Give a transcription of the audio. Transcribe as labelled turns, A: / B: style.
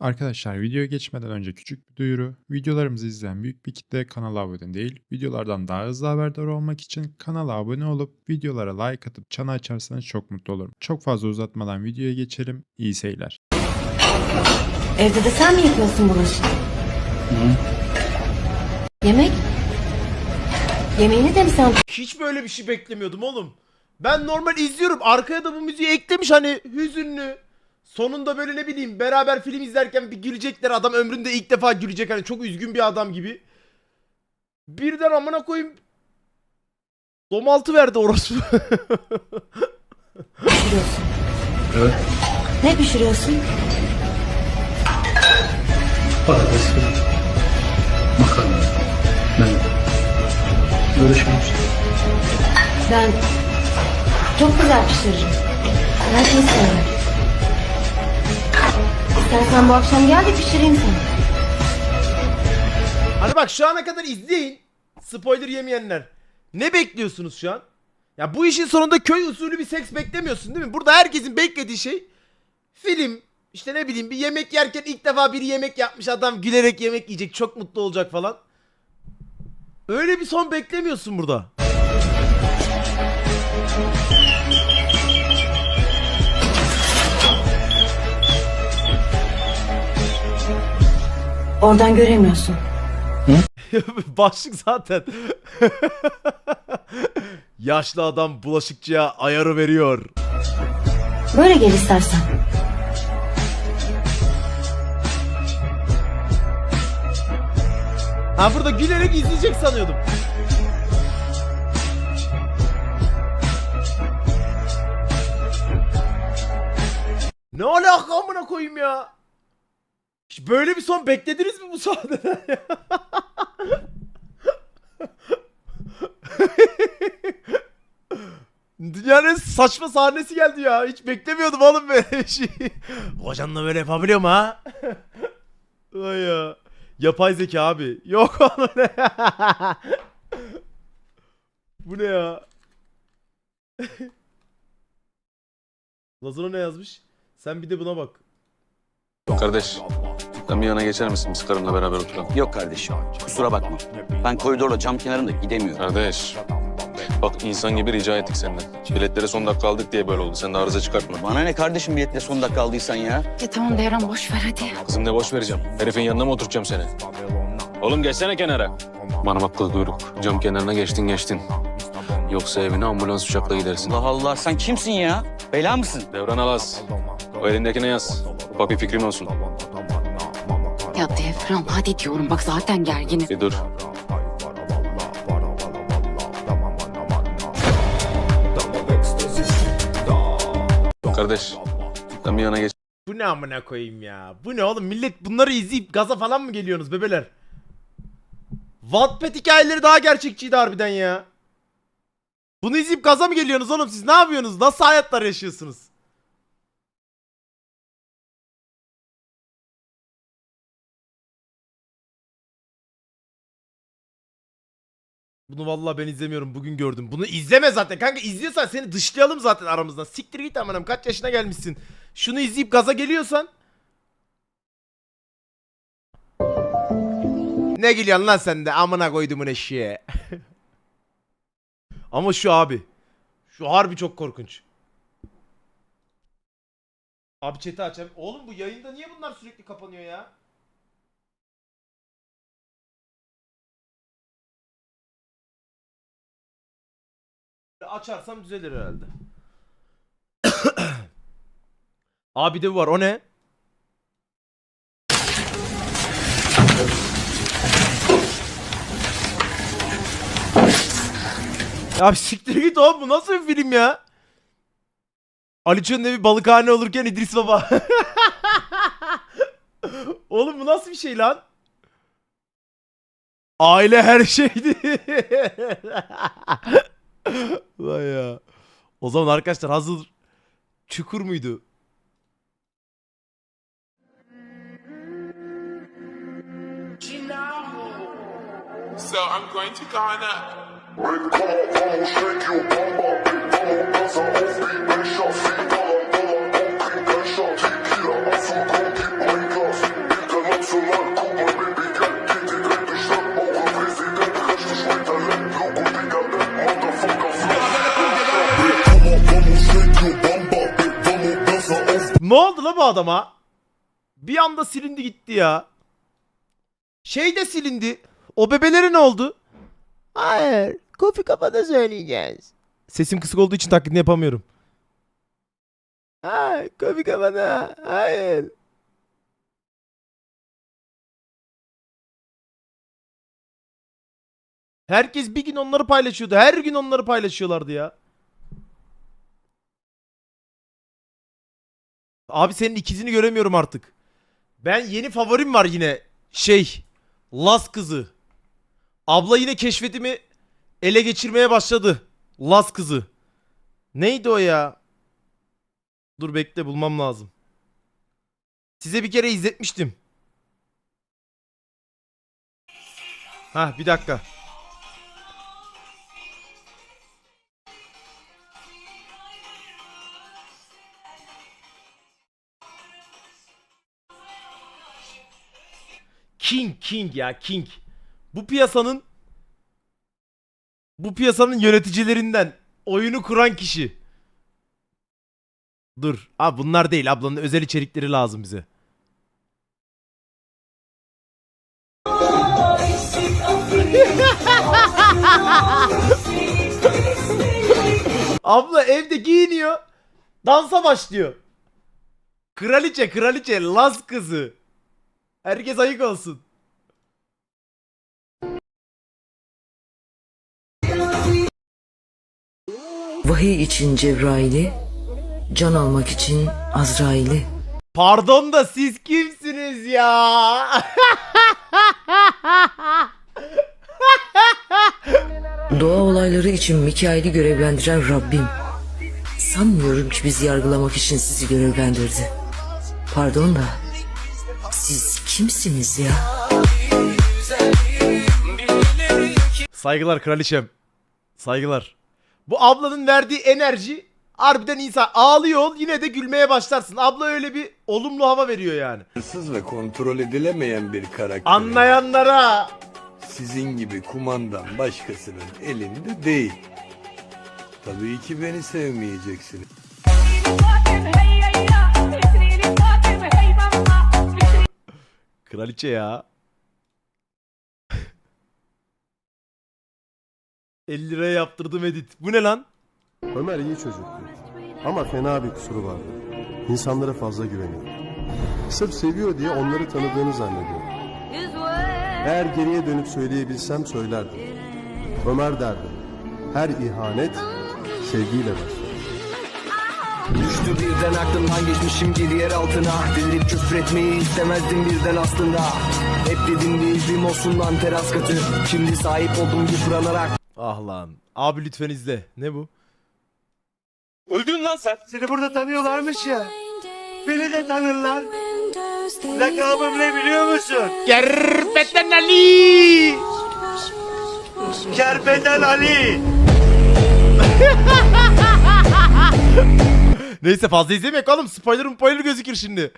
A: Arkadaşlar videoya geçmeden önce küçük bir duyuru. Videolarımızı izleyen büyük bir kitle kanala abone değil. Videolardan daha hızlı haberdar olmak için kanala abone olup videolara like atıp çana açarsanız çok mutlu olurum. Çok fazla uzatmadan videoya geçelim. İyi seyirler.
B: Evde de sen mi yapıyorsun bulaşığı? Yemek? Yemeğini de mi sen
C: Hiç böyle bir şey beklemiyordum oğlum. Ben normal izliyorum. Arkaya da bu müziği eklemiş hani hüzünlü. Sonunda böyle ne bileyim beraber film izlerken bir gülecekler. Adam ömründe ilk defa gülecek hani çok üzgün bir adam gibi. Birden amına koyayım. Domaltı verdi orası.
B: pişiriyorsun?
D: Evet.
B: Ne pişiriyorsun?
D: Patates, makarna, ben böyle şeyler.
B: Ben çok güzel pişiririm. Her şeyi severim. İstersen bu akşam gel de pişireyim sana.
C: hani bak şu ana kadar izleyin. Spoiler yemeyenler. Ne bekliyorsunuz şu an? Ya bu işin sonunda köy usulü bir seks beklemiyorsun değil mi? Burada herkesin beklediği şey film işte ne bileyim bir yemek yerken ilk defa biri yemek yapmış adam gülerek yemek yiyecek çok mutlu olacak falan. Öyle bir son beklemiyorsun burada.
B: Oradan göremiyorsun.
C: Başlık zaten. Yaşlı adam bulaşıkçıya ayarı veriyor.
B: Böyle gel istersen.
C: Ha burada gülerek izleyecek sanıyordum. Ne alaka amına koyayım ya? Böyle bir son beklediniz mi bu sahneden ya? Dünyanın en saçma sahnesi geldi ya. Hiç beklemiyordum oğlum böyle şey. Hocanla böyle yapabiliyor mu ha? Ya. Yapay zeka abi. Yok oğlum ne? Bu ne ya? Lazaro ne yazmış? Sen bir de buna bak.
E: Kardeş, sen bir yana geçer misin? Biz karımla beraber oturalım.
F: Yok kardeşim. Kusura bakma. Ben koridorla cam kenarında gidemiyorum.
E: Kardeş, bak insan gibi rica ettik senden. Biletlere son dakika aldık diye böyle oldu. Sen de arıza çıkartma.
F: Bana ne kardeşim biletle son dakika aldıysan ya?
G: Ya tamam Devran boş ver hadi.
E: Kızım ne boş vereceğim. Herifin yanına mı oturtacağım seni? Oğlum geçsene kenara. Bana bak kıl kuyruk. Cam kenarına geçtin geçtin. Yoksa evine ambulans uçakla gidersin.
F: Allah Allah sen kimsin ya? Bela mısın?
E: Devran Alas. O elindekine yaz. Ufak bir fikrin olsun.
G: Ya Devran hadi diyorum bak zaten gerginim.
E: Bir dur. Kardeş, sen bir yana geç.
C: Bu ne amına koyayım ya? Bu ne oğlum? Millet bunları izleyip gaza falan mı geliyorsunuz bebeler? Wattpad hikayeleri daha gerçekçiydi harbiden ya. Bunu izleyip gaza mı geliyorsunuz oğlum? Siz ne yapıyorsunuz? Nasıl hayatlar yaşıyorsunuz? Bunu vallahi ben izlemiyorum. Bugün gördüm. Bunu izleme zaten. Kanka izliyorsan seni dışlayalım zaten aramızdan. Siktir git amanım. Kaç yaşına gelmişsin. Şunu izleyip gaza geliyorsan. Ne gülüyorsun lan sen de amına koydumun eşeğe. Ama şu abi. Şu harbi çok korkunç. Abi chat'i aç. Oğlum bu yayında niye bunlar sürekli kapanıyor ya? Açarsam düzelir herhalde. Abi de bu var. O ne? Ya siktir git oğlum bu nasıl bir film ya? Aliço'nun evi balıkhane olurken İdris Baba. oğlum bu nasıl bir şey lan? Aile her şeydi. Vay ya. O zaman arkadaşlar hazır çukur muydu?
H: So I'm going to Ghana.
C: Oldu la bu adama? Bir anda silindi gitti ya. Şey de silindi. O bebeleri ne oldu? Hayır. Kofi kafada söyleyeceğiz. Sesim kısık olduğu için taklidini yapamıyorum. Hayır. Kofi kafada. Hayır. Herkes bir gün onları paylaşıyordu. Her gün onları paylaşıyorlardı ya. Abi senin ikizini göremiyorum artık. Ben yeni favorim var yine. Şey. Las kızı. Abla yine keşfetimi ele geçirmeye başladı. Las kızı. Neydi o ya? Dur bekle bulmam lazım. Size bir kere izletmiştim. Ha bir dakika. King King ya King. Bu piyasanın bu piyasanın yöneticilerinden oyunu kuran kişi. Dur. Abi bunlar değil. Ablanın özel içerikleri lazım bize. Abla evde giyiniyor. Dansa başlıyor. Kraliçe, kraliçe, Laz kızı. Herkes ayık olsun.
I: Vahiy için Cebrail'i, can almak için Azrail'i.
C: Pardon da siz kimsiniz ya?
I: Doğa olayları için Mikail'i görevlendiren Rabbim. Sanmıyorum ki bizi yargılamak için sizi görevlendirdi. Pardon da kimsiniz ya?
C: Saygılar kraliçem. Saygılar. Bu ablanın verdiği enerji harbiden insan ağlıyor ol yine de gülmeye başlarsın. Abla öyle bir olumlu hava veriyor yani.
J: Hırsız ve kontrol edilemeyen bir karakter.
C: Anlayanlara
J: Sizin gibi kumandan başkasının elinde değil. Tabii ki beni sevmeyeceksiniz.
C: Kraliçe ya. 50 liraya yaptırdım edit. Bu ne lan?
K: Ömer iyi çocuktu. Ama fena bir kusuru vardı. İnsanlara fazla güveniyor. Sırf seviyor diye onları tanıdığını zannediyor. Eğer geriye dönüp söyleyebilsem söylerdim. Ömer derdi. Her ihanet sevgiyle başlar.
D: Düştü birden aklımdan geçmişim bir yer altına Delirip küfretmeyi istemezdim birden aslında Hep dedim bir olsun lan teras katı Şimdi sahip oldum yıpranarak
C: Ah lan. Abi lütfen izle. Ne bu?
J: Öldün lan sen. Seni burada tanıyorlarmış ya. Beni de tanırlar. Lakabım ne biliyor musun?
C: Gerpeten Ali!
J: Kerpeten Ali.
C: Neyse fazla izlemek oğlum. Spoiler spoiler gözükür şimdi.